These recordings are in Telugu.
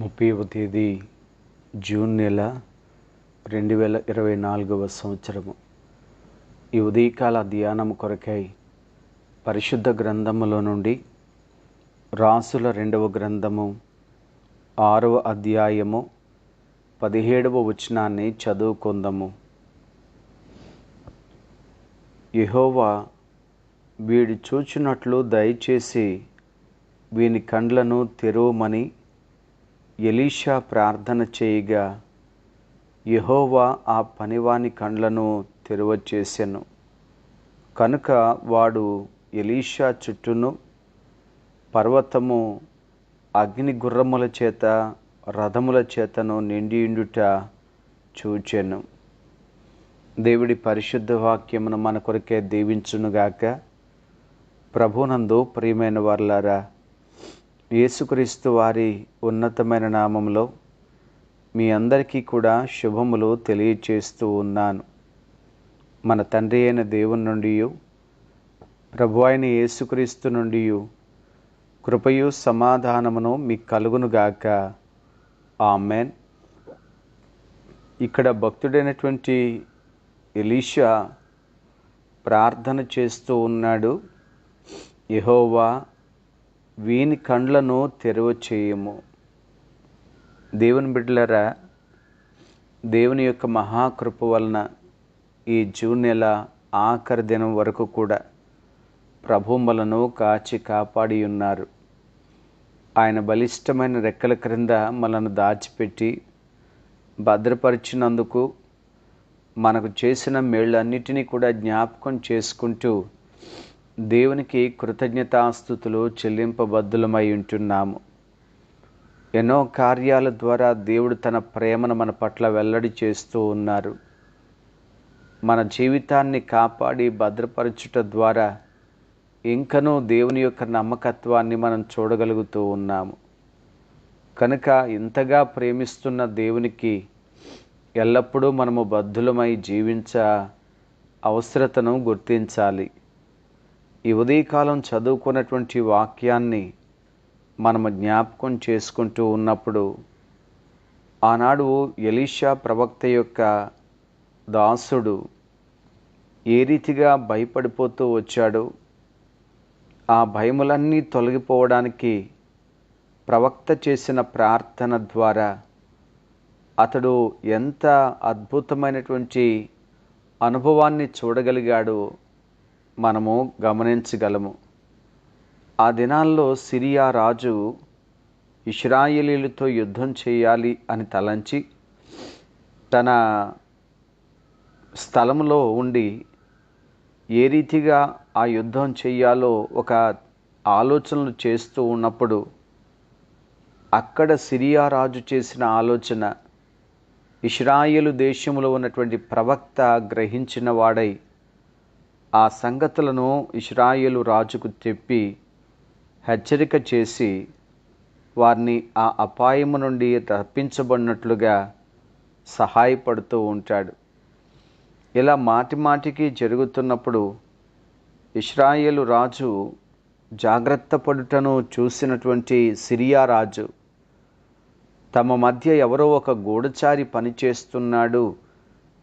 ముప్పైవ తేదీ జూన్ నెల రెండు వేల ఇరవై నాలుగవ సంవత్సరము. ఈ ఉదయకాల ధ్యానము కొరకై పరిశుద్ధ గ్రంథములో నుండి రాసుల రెండవ గ్రంథము ఆరవ అధ్యాయము పదిహేడవ వచనాన్ని చదువుకుందాము. యహోవా వీడు చూచినట్లు దయచేసి వీని కండ్లను తెరవమని ఎలీషా ప్రార్థన చేయగా యహోవా ఆ పనివాని కండ్లను తెరవచేసెను. కనుక వాడు ఎలీషా చుట్టూను పర్వతము అగ్ని గుర్రముల చేత రథముల చేతను నిండియుండుట చూచెను. దేవుడి పరిశుద్ధ వాక్యమును మన కొరకే దీవించునుగాక. ప్రభునందు ప్రియమైన వారులారా యేసుక్రీస్తు వారి ఉన్నతమైన నామంలో మీ అందరికీ కూడా శుభములు తెలియచేస్తూ ఉన్నాను. మన తండ్రి అయిన దేవుని నుండి ప్రభు అయిన యేసుక్రీస్తు నుండి కృపయు సమాధానమును మీకు కలుగునుగాక ఆమెన్. ఇక్కడ భక్తుడైనటువంటి ఎలీషా ప్రార్థన చేస్తూ ఉన్నాడు. యహోవా వీని కండ్లను తెరవ చేయము దేవుని బిడ్డలరా దేవుని యొక్క మహాకృప వలన ఈ జూన్ నెల ఆఖరి దినం వరకు కూడా ప్రభుమలను కాచి కాపాడి ఉన్నారు ఆయన బలిష్టమైన రెక్కల క్రింద మనను దాచిపెట్టి భద్రపరిచినందుకు మనకు చేసిన మేళ్ళన్నిటినీ కూడా జ్ఞాపకం చేసుకుంటూ దేవునికి కృతజ్ఞతాస్థుతులు చెల్లింపబద్ధులమై ఉంటున్నాము. ఎన్నో కార్యాల ద్వారా దేవుడు తన ప్రేమను మన పట్ల వెల్లడి చేస్తూ ఉన్నారు. మన జీవితాన్ని కాపాడి భద్రపరచుట ద్వారా ఇంకనూ దేవుని యొక్క నమ్మకత్వాన్ని మనం చూడగలుగుతూ ఉన్నాము. కనుక ఇంతగా ప్రేమిస్తున్న దేవునికి ఎల్లప్పుడూ మనము బద్ధులమై జీవించ అవసరతను గుర్తించాలి. ఈ ఉదయకాలం చదువుకున్నటువంటి వాక్యాన్ని మనము జ్ఞాపకం చేసుకుంటూ ఉన్నప్పుడు ఆనాడు ఎలీషా ప్రవక్త యొక్క దాసుడు ఏ రీతిగా భయపడిపోతూ వచ్చాడు ఆ భయములన్నీ తొలగిపోవడానికి ప్రవక్త చేసిన ప్రార్థన ద్వారా అతడు ఎంత అద్భుతమైనటువంటి అనుభవాన్ని చూడగలిగాడో మనము గమనించగలము. ఆ దినాల్లో సిరియా రాజు ఇస్రాయేలీలతో యుద్ధం చేయాలి అని తలంచి తన స్థలంలో ఉండి ఏ రీతిగా ఆ యుద్ధం చేయాలో ఒక ఆలోచనలు చేస్తూ ఉన్నప్పుడు అక్కడ సిరియా రాజు చేసిన ఆలోచన ఇస్రాయేలు దేశంలో ఉన్నటువంటి ప్రవక్త గ్రహించిన వాడై ఆ సంగతులను ఇస్రాయేలు రాజుకు చెప్పి హెచ్చరిక చేసి వారిని ఆ అపాయము నుండి తప్పించబడినట్లుగా సహాయపడుతూ ఉంటాడు. ఇలా మాటి మాటికి జరుగుతున్నప్పుడు ఇస్రాయేలు రాజు జాగ్రత్త పడుటను చూసినటువంటి సిరియా రాజు తమ మధ్య ఎవరో ఒక గూఢచారి పనిచేస్తున్నాడు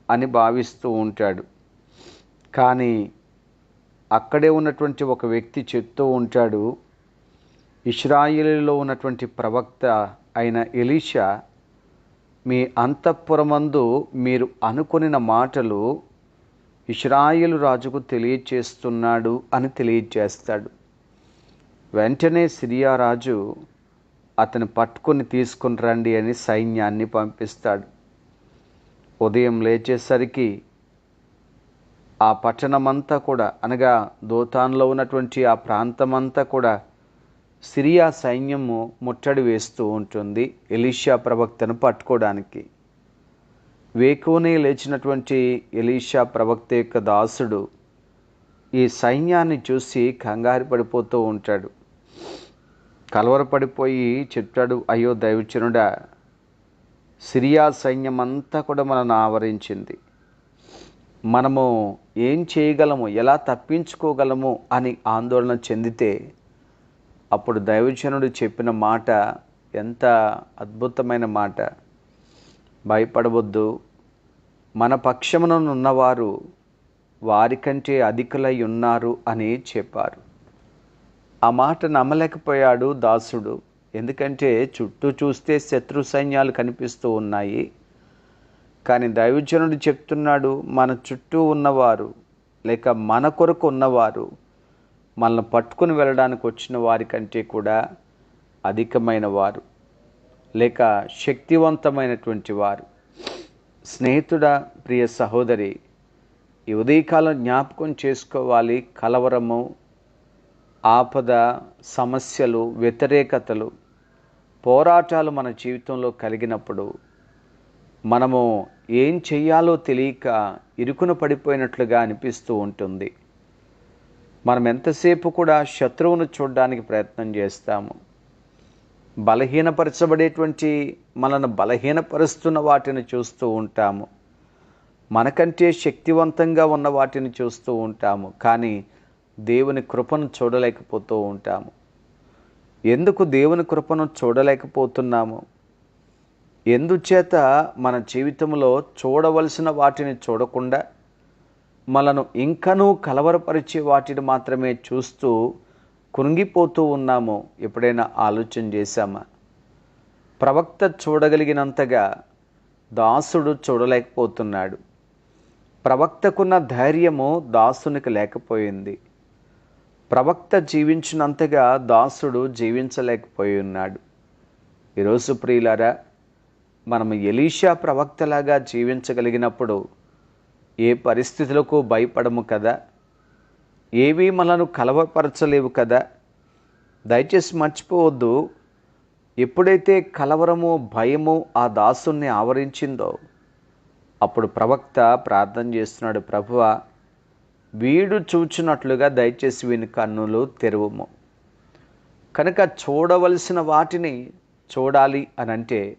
అని భావిస్తూ ఉంటాడు. కానీ అక్కడే ఉన్నటువంటి ఒక వ్యక్తి చెప్తూ ఉంటాడు ఇస్రాయిలీలో ఉన్నటువంటి ప్రవక్త అయిన ఎలీషా మీ అంతఃపురమందు మీరు అనుకొనిన మాటలు ఇస్రాయిలు రాజుకు తెలియచేస్తున్నాడు అని తెలియచేస్తాడు వెంటనే సిరియా రాజు అతను పట్టుకొని తీసుకుని రండి అని సైన్యాన్ని పంపిస్తాడు. ఉదయం లేచేసరికి ఆ పట్టణమంతా కూడా అనగా దోతాన్లో ఉన్నటువంటి ఆ ప్రాంతమంతా కూడా సిరియా సైన్యము ముట్టడి వేస్తూ ఉంటుంది ఎలీషా ప్రవక్తను పట్టుకోవడానికి. వేకువనే లేచినటువంటి ఎలీషా ప్రవక్త యొక్క దాసుడు ఈ సైన్యాన్ని చూసి కంగారు పడిపోతూ ఉంటాడు. కలవరపడిపోయి చెప్తాడు అయ్యో దైవచనుడా సిరియా సైన్యం అంతా కూడా మనను ఆవరించింది. మనము ఏం చేయగలము ఎలా తప్పించుకోగలము అని ఆందోళన చెందితే అప్పుడు దైవజనుడు చెప్పిన మాట ఎంత అద్భుతమైన మాట. భయపడవద్దు. మన పక్షమున ఉన్నవారు వారికంటే అధికులై ఉన్నారు అని చెప్పారు. ఆ మాట నమ్మలేకపోయాడు దాసుడు. ఎందుకంటే చుట్టూ చూస్తే శత్రు సైన్యాలు కనిపిస్తూ ఉన్నాయి. కానీ దైవజనుడు చెప్తున్నాడు మన చుట్టూ ఉన్నవారు లేక మన కొరకు ఉన్నవారు మనల్ని పట్టుకుని వెళ్ళడానికి వచ్చిన వారికంటే కూడా అధికమైన వారు లేక శక్తివంతమైనటువంటి వారు. స్నేహితుడ ప్రియ సహోదరి ఈ ఉదయకాలం జ్ఞాపకం చేసుకోవాలి. కలవరము ఆపద సమస్యలు వ్యతిరేకతలు పోరాటాలు మన జీవితంలో కలిగినప్పుడు మనము ఏం చెయ్యాలో తెలియక ఇరుకున పడిపోయినట్లుగా అనిపిస్తూ ఉంటుంది. మనం ఎంతసేపు కూడా శత్రువును చూడడానికి ప్రయత్నం చేస్తాము. బలహీనపరచబడేటువంటి మనను బలహీనపరుస్తున్న వాటిని చూస్తూ ఉంటాము. మనకంటే శక్తివంతంగా ఉన్న వాటిని చూస్తూ ఉంటాము. కానీ దేవుని కృపను చూడలేకపోతూ ఉంటాము. ఎందుకు దేవుని కృపను చూడలేకపోతున్నాము? ఎందుచేత మన జీవితంలో చూడవలసిన వాటిని చూడకుండా మనను ఇంకనూ కలవరపరిచే వాటిని మాత్రమే చూస్తూ కృంగిపోతూ ఉన్నాము ఎప్పుడైనా ఆలోచన చేశామా? ప్రవక్త చూడగలిగినంతగా దాసుడు చూడలేకపోతున్నాడు. ప్రవక్తకున్న ధైర్యము దాసునికి లేకపోయింది. ప్రవక్త జీవించినంతగా దాసుడు జీవించలేకపోయి ఉన్నాడు. ఈరోజు ప్రియులారా మనం ఎలీషా ప్రవక్తలాగా జీవించగలిగినప్పుడు ఏ పరిస్థితులకు భయపడము కదా? ఏవి మనను కలవపరచలేవు కదా? దయచేసి మర్చిపోవద్దు. ఎప్పుడైతే కలవరము భయము ఆ దాసుని ఆవరించిందో అప్పుడు ప్రవక్త ప్రార్థన చేస్తున్నాడు ప్రభువ వీడు చూచినట్లుగా దయచేసి వీని కన్నులు తెరువము. కనుక చూడవలసిన వాటిని చూడాలి అని అంటే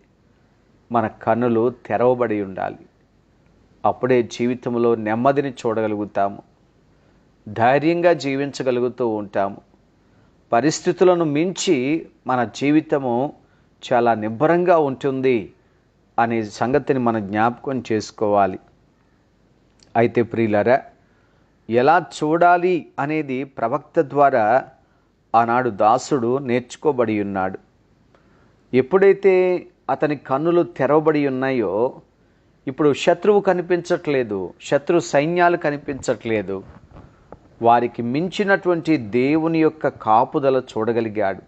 మన కన్నులు తెరవబడి ఉండాలి. అప్పుడే జీవితంలో నెమ్మదిని చూడగలుగుతాము. ధైర్యంగా జీవించగలుగుతూ ఉంటాము. పరిస్థితులను మించి మన జీవితము చాలా నిబ్బరంగా ఉంటుంది అనే సంగతిని మనం జ్ఞాపకం చేసుకోవాలి. అయితే ప్రియులరా ఎలా చూడాలి అనేది ప్రవక్త ద్వారా ఆనాడు దాసుడు నేర్చుకోబడి ఉన్నాడు. ఎప్పుడైతే అతని కన్నులు తెరవబడి ఉన్నాయో ఇప్పుడు శత్రువు కనిపించట్లేదు శత్రు సైన్యాలు కనిపించట్లేదు. వారికి మించినటువంటి దేవుని యొక్క కాపుదల చూడగలిగాడు.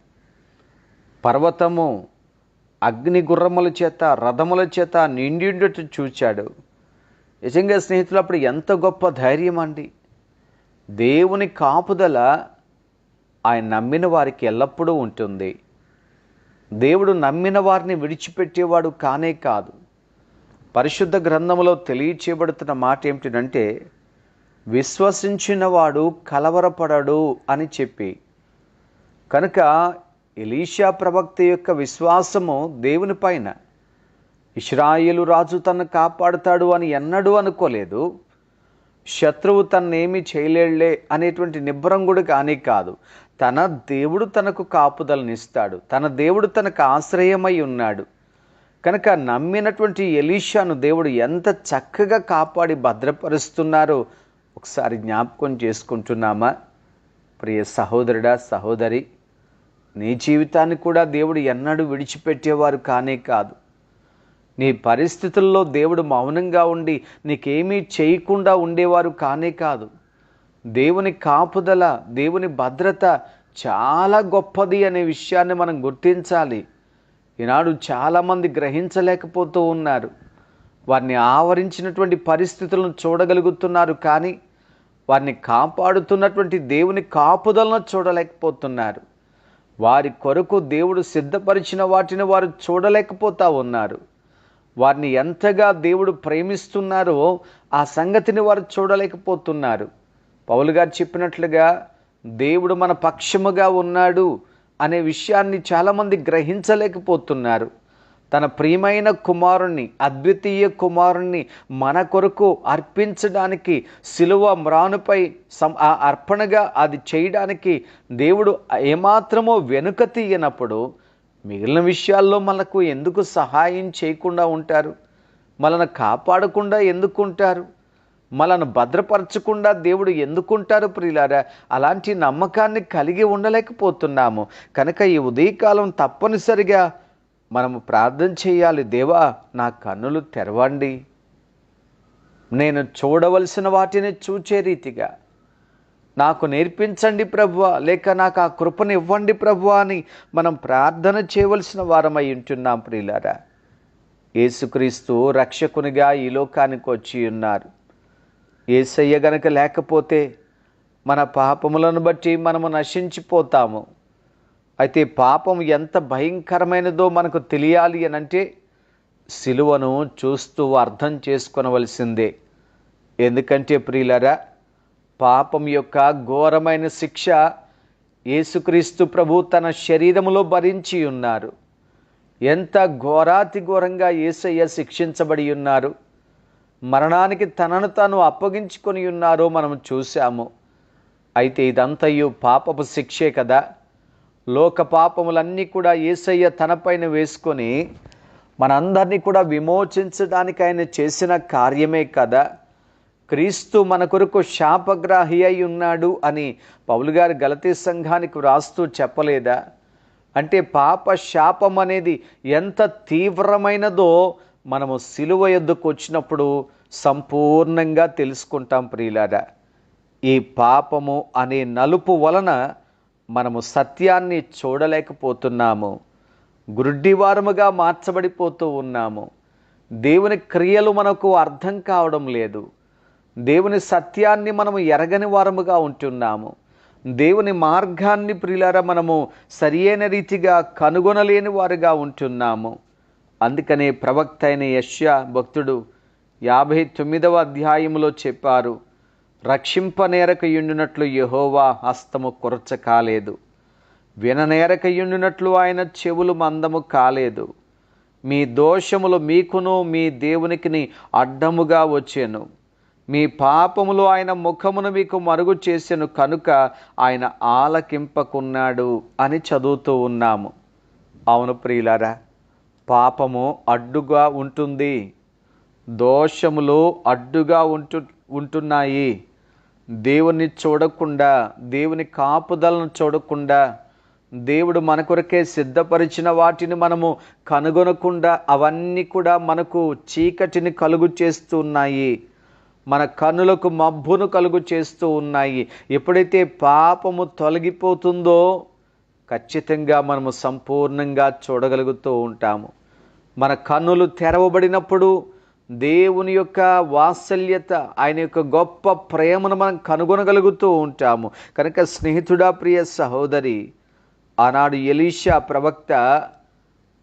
పర్వతము అగ్ని గుర్రముల చేత రథముల చేత నిండిండుట చూచాడు. నిజంగా స్నేహితులు అప్పుడు ఎంత గొప్ప ధైర్యం అండి. దేవుని కాపుదల ఆయన నమ్మిన వారికి ఎల్లప్పుడూ ఉంటుంది. దేవుడు నమ్మిన వారిని విడిచిపెట్టేవాడు కానే కాదు. పరిశుద్ధ గ్రంథములో తెలియచేయబడుతున్న మాట ఏమిటంటే విశ్వసించినవాడు కలవరపడడు అని చెప్పి. కనుక ఎలీషా ప్రవక్త యొక్క విశ్వాసము దేవుని పైన ఇస్రాయేలు రాజు తను కాపాడుతాడు అని ఎన్నడూ అనుకోలేదు. శత్రువు తన్నేమి చేయలేళ్ళే అనేటువంటి నిబ్బరం కూడా కానీ కాదు. తన దేవుడు తనకు కాపుదలనిస్తాడు తన దేవుడు తనకు ఆశ్రయమై ఉన్నాడు. కనుక నమ్మినటువంటి ఎలీషాను దేవుడు ఎంత చక్కగా కాపాడి భద్రపరుస్తున్నారో ఒకసారి జ్ఞాపకం చేసుకుంటున్నామా? ప్రియ సహోదరుడా సహోదరి నీ జీవితాన్ని కూడా దేవుడు ఎన్నడూ విడిచిపెట్టేవారు కానే కాదు. నీ పరిస్థితుల్లో దేవుడు మౌనంగా ఉండి నీకేమీ చేయకుండా ఉండేవారు కానే కాదు. దేవుని కాపుదల దేవుని భద్రత చాలా గొప్పది అనే విషయాన్ని మనం గుర్తించాలి. ఈనాడు చాలామంది గ్రహించలేకపోతూ ఉన్నారు. వారిని ఆవరించినటువంటి పరిస్థితులను చూడగలుగుతున్నారు కానీ వారిని కాపాడుతున్నటువంటి దేవుని కాపుదలను చూడలేకపోతున్నారు. వారి కొరకు దేవుడు సిద్ధపరిచిన వాటిని వారు చూడలేకపోతా ఉన్నారు. వారిని ఎంతగా దేవుడు ప్రేమిస్తున్నారో ఆ సంగతిని వారు చూడలేకపోతున్నారు. పౌలు గారు చెప్పినట్లుగా దేవుడు మన పక్షముగా ఉన్నాడు అనే విషయాన్ని చాలామంది గ్రహించలేకపోతున్నారు. తన ప్రియమైన కుమారుణ్ణి అద్వితీయ కుమారుణ్ణి మన కొరకు అర్పించడానికి సిలువ మ్రానుపై సం ఆ అర్పణగా అది చేయడానికి దేవుడు ఏమాత్రమో వెనుక తీయనప్పుడు మిగిలిన విషయాల్లో మనకు ఎందుకు సహాయం చేయకుండా ఉంటారు? మనను కాపాడకుండా ఎందుకుంటారు మనను భద్రపరచకుండా దేవుడు ఎందుకుంటారు ప్రియులారా? అలాంటి నమ్మకాన్ని కలిగి ఉండలేకపోతున్నాము. కనుక ఈ ఉదయకాలం తప్పనిసరిగా మనము ప్రార్థన చేయాలి. దేవా నా కన్నులు తెరవండి. నేను చూడవలసిన వాటిని చూచే రీతిగా నాకు నేర్పించండి ప్రభువ లేక నాకు ఆ కృపను ఇవ్వండి ప్రభువ అని మనం ప్రార్థన చేయవలసిన వారమై ఉంటున్నాం ప్రియులారా. యేసుక్రీస్తు రక్షకునిగా ఈ లోకానికి వచ్చి ఉన్నారు. ఏసయ్య గనక లేకపోతే మన పాపములను బట్టి మనము నశించిపోతాము. అయితే పాపం ఎంత భయంకరమైనదో మనకు తెలియాలి అని అంటే సిలువను చూస్తూ అర్థం చేసుకొనవలసిందే. ఎందుకంటే ప్రియులరా పాపం యొక్క ఘోరమైన శిక్ష యేసుక్రీస్తు ప్రభు తన శరీరములో భరించి ఉన్నారు. ఎంత ఘోరాతి ఘోరంగా ఏసయ్య శిక్షించబడి ఉన్నారు. మరణానికి తనను తాను అప్పగించుకొని ఉన్నారో మనం చూశాము. అయితే ఇదంతయు పాపపు శిక్షే కదా. లోక పాపములన్నీ కూడా ఏసయ్య తనపైన వేసుకొని మనందరినీ కూడా విమోచించడానికి ఆయన చేసిన కార్యమే కదా. క్రీస్తు మన కొరకు శాపగ్రాహి అయి ఉన్నాడు అని పౌలు గారు గలతీ సంఘానికి వ్రాస్తూ చెప్పలేదా? అంటే పాప శాపం అనేది ఎంత తీవ్రమైనదో మనము సిలువ ఎద్దుకు వచ్చినప్పుడు సంపూర్ణంగా తెలుసుకుంటాం ప్రియులారా. ఈ పాపము అనే నలుపు వలన మనము సత్యాన్ని చూడలేకపోతున్నాము. గుడ్డివారముగా మార్చబడిపోతూ ఉన్నాము. దేవుని క్రియలు మనకు అర్థం కావడం లేదు. దేవుని సత్యాన్ని మనము ఎరగని వారముగా ఉంటున్నాము. దేవుని మార్గాన్ని ప్రియులారా మనము సరియైన రీతిగా కనుగొనలేని వారుగా ఉంటున్నాము. అందుకనే ప్రవక్త అయిన యష్యా భక్తుడు యాభై తొమ్మిదవ అధ్యాయములో చెప్పారు రక్షింపనేరకయుండునట్లు యహోవా హస్తము కొరచ కాలేదు. విననేరకయుండునట్లు ఆయన చెవులు మందము కాలేదు. మీ దోషములు మీకును మీ దేవునికిని అడ్డముగా వచ్చాను. మీ పాపములు ఆయన ముఖమును మీకు మరుగు చేసెను కనుక ఆయన ఆలకింపకున్నాడు అని చదువుతూ ఉన్నాము. అవును ప్రియులారా పాపము అడ్డుగా ఉంటుంది. దోషములు అడ్డుగా ఉంటు ఉంటున్నాయి. దేవుని చూడకుండా దేవుని కాపుదలను చూడకుండా దేవుడు మన కొరకే సిద్ధపరిచిన వాటిని మనము కనుగొనకుండా అవన్నీ కూడా మనకు చీకటిని కలుగు చేస్తున్నాయి మన కన్నులకు మబ్బును కలుగు చేస్తూ ఉన్నాయి. ఎప్పుడైతే పాపము తొలగిపోతుందో ఖచ్చితంగా మనము సంపూర్ణంగా చూడగలుగుతూ ఉంటాము. మన కన్నులు తెరవబడినప్పుడు దేవుని యొక్క వాత్సల్యత ఆయన యొక్క గొప్ప ప్రేమను మనం కనుగొనగలుగుతూ ఉంటాము. కనుక స్నేహితుడా ప్రియ సహోదరి ఆనాడు ఎలీషా ప్రవక్త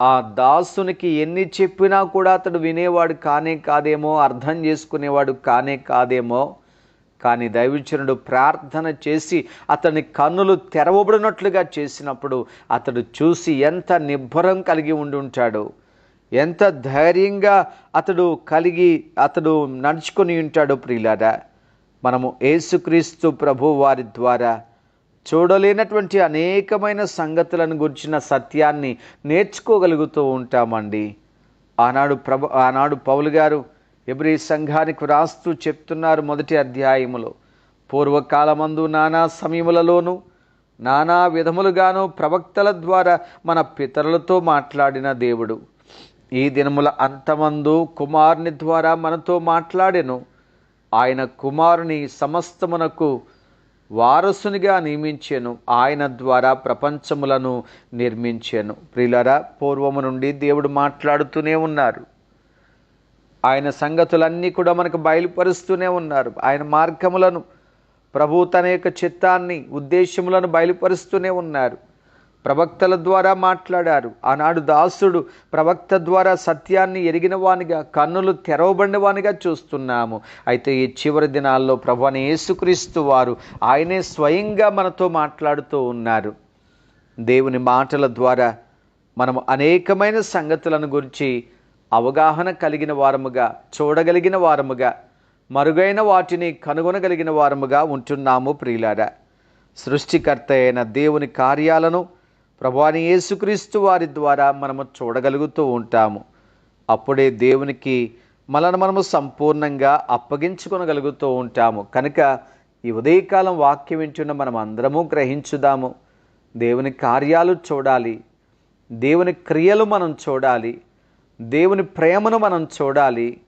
ఆ దాసునికి ఎన్ని చెప్పినా కూడా అతడు వినేవాడు కానే కాదేమో అర్థం చేసుకునేవాడు కానే కాదేమో. కానీ దైవచనుడు ప్రార్థన చేసి అతని కన్నులు తెరవబడినట్లుగా చేసినప్పుడు అతడు చూసి ఎంత నిబ్బరం కలిగి ఉండి ఉంటాడు. ఎంత ధైర్యంగా అతడు కలిగి అతడు నడుచుకొని ఉంటాడు ప్రియులారా. మనము యేసుక్రీస్తు ప్రభు వారి ద్వారా చూడలేనటువంటి అనేకమైన సంగతులను గురించిన సత్యాన్ని నేర్చుకోగలుగుతూ ఉంటామండి. ఆనాడు ప్రభు ఆనాడు పౌలు గారు ఎబ్రి సంఘానికి రాస్తూ చెప్తున్నారు మొదటి అధ్యాయములో. పూర్వకాలమందు నానా సమయములలోనూ నానా విధములుగాను ప్రవక్తల ద్వారా మన పితరులతో మాట్లాడిన దేవుడు. ఈ దినముల అంతమందు కుమారుని ద్వారా మనతో మాట్లాడెను. ఆయన కుమారుని సమస్తమునకు వారసునిగా నియమించాను. ఆయన ద్వారా ప్రపంచములను నిర్మించాను. ప్రియులరా పూర్వము నుండి దేవుడు మాట్లాడుతూనే ఉన్నారు. ఆయన సంగతులన్నీ కూడా మనకు బయలుపరుస్తూనే ఉన్నారు. ఆయన మార్గములను ప్రభు తన యొక్క చిత్తాన్ని ఉద్దేశములను బయలుపరుస్తూనే ఉన్నారు. ప్రవక్తల ద్వారా మాట్లాడారు. ఆనాడు దాసుడు ప్రవక్త ద్వారా సత్యాన్ని ఎరిగిన వానిగా కన్నులు తెరవబడిన వానిగా చూస్తున్నాము. అయితే ఈ చివరి దినాల్లో ప్రభు యేసుక్రీస్తు వారు ఆయనే స్వయంగా మనతో మాట్లాడుతూ ఉన్నారు. దేవుని మాటల ద్వారా మనము అనేకమైన సంగతులను గురించి అవగాహన కలిగిన వారముగా చూడగలిగిన వారముగా మరుగైన వాటిని కనుగొనగలిగిన వారముగా ఉంటున్నాము ప్రియులారా. సృష్టికర్త అయిన దేవుని కార్యాలను ప్రభువాని యేసుక్రీస్తు వారి ద్వారా మనము చూడగలుగుతూ ఉంటాము. అప్పుడే దేవునికి మనను మనము సంపూర్ణంగా అప్పగించుకొనగలుగుతూ ఉంటాము. కనుక ఈ ఉదయకాలం వాక్యం వింటున్న మనం అందరము గ్రహించుదాము. దేవుని కార్యాలు చూడాలి. దేవుని క్రియలు మనం చూడాలి. దేవుని ప్రేమను మనం చూడాలి.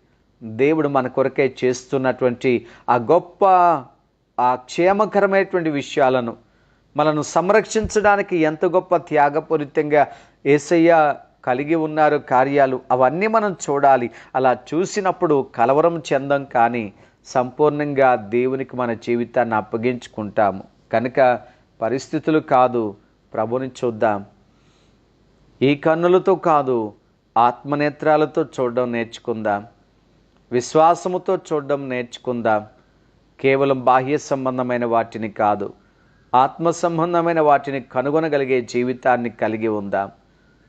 దేవుడు మన కొరకే చేస్తున్నటువంటి ఆ గొప్ప ఆ క్షేమకరమైనటువంటి విషయాలను మనను సంరక్షించడానికి ఎంత గొప్ప త్యాగపూరితంగా ఏసయ్య కలిగి ఉన్నారు కార్యాలు అవన్నీ మనం చూడాలి. అలా చూసినప్పుడు కలవరం చెందం కానీ సంపూర్ణంగా దేవునికి మన జీవితాన్ని అప్పగించుకుంటాము. కనుక పరిస్థితులు కాదు ప్రభుని చూద్దాం. ఈ కన్నులతో కాదు ఆత్మనేత్రాలతో చూడడం నేర్చుకుందాం. విశ్వాసముతో చూడడం నేర్చుకుందాం. కేవలం బాహ్య సంబంధమైన వాటిని కాదు. ఆత్మ సంబంధమైన వాటిని కనుగొనగలిగే జీవితాన్ని కలిగి ఉందాం.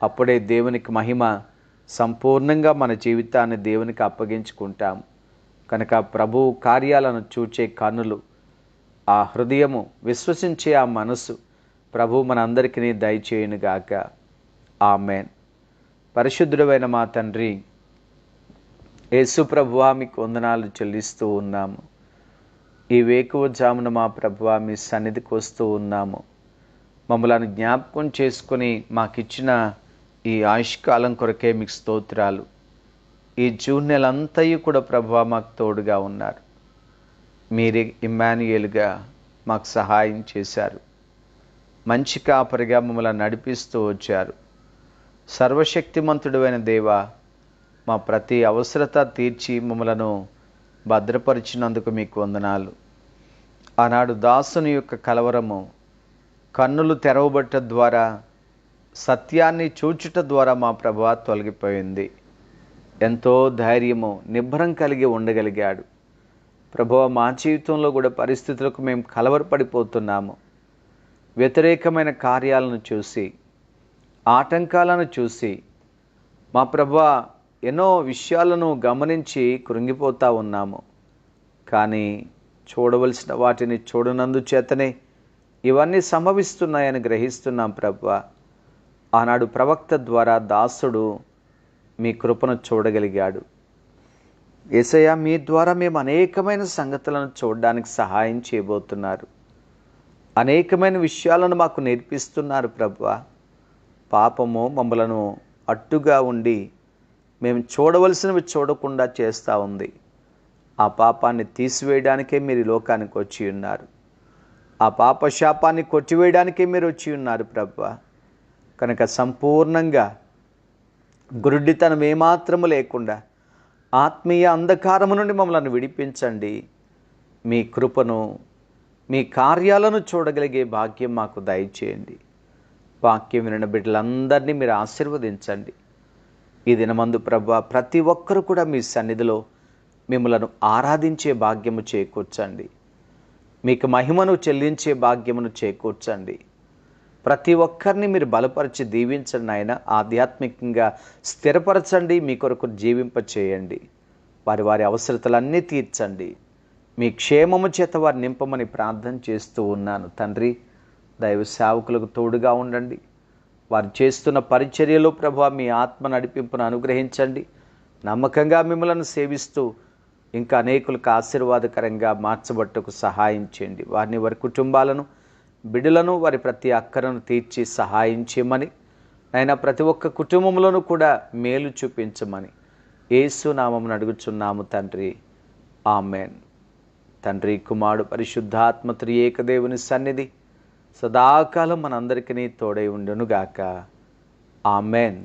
అప్పుడే దేవునికి మహిమ సంపూర్ణంగా మన జీవితాన్ని దేవునికి అప్పగించుకుంటాం. కనుక ప్రభు కార్యాలను చూచే కన్నులు ఆ హృదయము విశ్వసించే ఆ మనసు ప్రభు మనందరికీ దయచేయునుగాక. ఆమెన్. పరిశుద్ధుడమైన మా తండ్రి యేసు ప్రభువా మీకు వందనాలు చెల్లిస్తూ ఉన్నాము. ఈ వేకువ జామున మా ప్రభువా మీ సన్నిధికి వస్తూ ఉన్నాము. మమ్మల్ని జ్ఞాపకం చేసుకుని మాకిచ్చిన ఈ ఆయుష్కాలం కొరకే మీకు స్తోత్రాలు. ఈ జూన్ నెలంతయు కూడా ప్రభు మాకు తోడుగా ఉన్నారు. మీరే ఇమ్మాన్యుయల్గా మాకు సహాయం చేశారు. మంచి కాపరిగా మమ్మల్ని నడిపిస్తూ వచ్చారు. సర్వశక్తిమంతుడైన దేవ మా ప్రతి అవసరత తీర్చి మమ్మలను భద్రపరిచినందుకు మీకు వందనాలు. ఆనాడు దాసుని యొక్క కలవరము కన్నులు తెరవబట్ట ద్వారా సత్యాన్ని చూచుట ద్వారా మా ప్రభా తొలగిపోయింది. ఎంతో ధైర్యము నిబ్బరం కలిగి ఉండగలిగాడు. ప్రభు మా జీవితంలో కూడా పరిస్థితులకు మేము కలవరపడిపోతున్నాము. వ్యతిరేకమైన కార్యాలను చూసి ఆటంకాలను చూసి మా ప్రభా ఎన్నో విషయాలను గమనించి కృంగిపోతూ ఉన్నాము. కానీ చూడవలసిన వాటిని చూడనందు చేతనే ఇవన్నీ సంభవిస్తున్నాయని గ్రహిస్తున్నాం ప్రభా. ఆనాడు ప్రవక్త ద్వారా దాసుడు మీ కృపను చూడగలిగాడు. ఏసయ్య మీ ద్వారా మేము అనేకమైన సంగతులను చూడడానికి సహాయం చేయబోతున్నారు. అనేకమైన విషయాలను మాకు నేర్పిస్తున్నారు ప్రభు. పాపము మమ్మలను అట్టుగా ఉండి మేము చూడవలసినవి చూడకుండా చేస్తూ ఉంది. ఆ పాపాన్ని తీసివేయడానికే మీరు ఈ లోకానికి వచ్చి ఉన్నారు. ఆ పాప శాపాన్ని కొట్టివేయడానికే మీరు వచ్చి ఉన్నారు ప్రభా. కనుక సంపూర్ణంగా గురుడితనం ఏమాత్రము లేకుండా ఆత్మీయ అంధకారము నుండి మమ్మల్ని విడిపించండి. మీ కృపను మీ కార్యాలను చూడగలిగే భాగ్యం మాకు దయచేయండి. వాక్యం వినిన బిడ్డలందరినీ మీరు ఆశీర్వదించండి. ఈ దినమందు ప్రభు ప్రతి ఒక్కరు కూడా మీ సన్నిధిలో మిమ్మలను ఆరాధించే భాగ్యము చేకూర్చండి. మీకు మహిమను చెల్లించే భాగ్యమును చేకూర్చండి. ప్రతి ఒక్కరిని మీరు బలపరిచి దీవించండి ఆయన ఆధ్యాత్మికంగా స్థిరపరచండి మీ కొరకు జీవింప చేయండి వారి వారి అవసరతలన్నీ తీర్చండి. మీ క్షేమము చేత వారు నింపమని ప్రార్థన చేస్తూ ఉన్నాను. తండ్రి దైవ సేవకులకు తోడుగా ఉండండి. వారు చేస్తున్న పరిచర్యలో ప్రభు మీ ఆత్మ నడిపింపును అనుగ్రహించండి. నమ్మకంగా మిమ్మలను సేవిస్తూ ఇంకా అనేకులకు ఆశీర్వాదకరంగా మార్చబట్టుకు సహాయం చేయండి. వారిని వారి కుటుంబాలను బిడ్డలను వారి ప్రతి అక్కరను తీర్చి సహాయం చేయమని ఆయన ప్రతి ఒక్క కుటుంబంలోనూ కూడా మేలు చూపించమని ఏసు నామమును అడుగుచున్నాము తండ్రి. ఆమెన్. తండ్రి కుమారుడు పరిశుద్ధాత్మ త్రియేకదేవుని సన్నిధి సదాకాలం మనందరికీ తోడై ఉండునుగాక. ఆమెన్.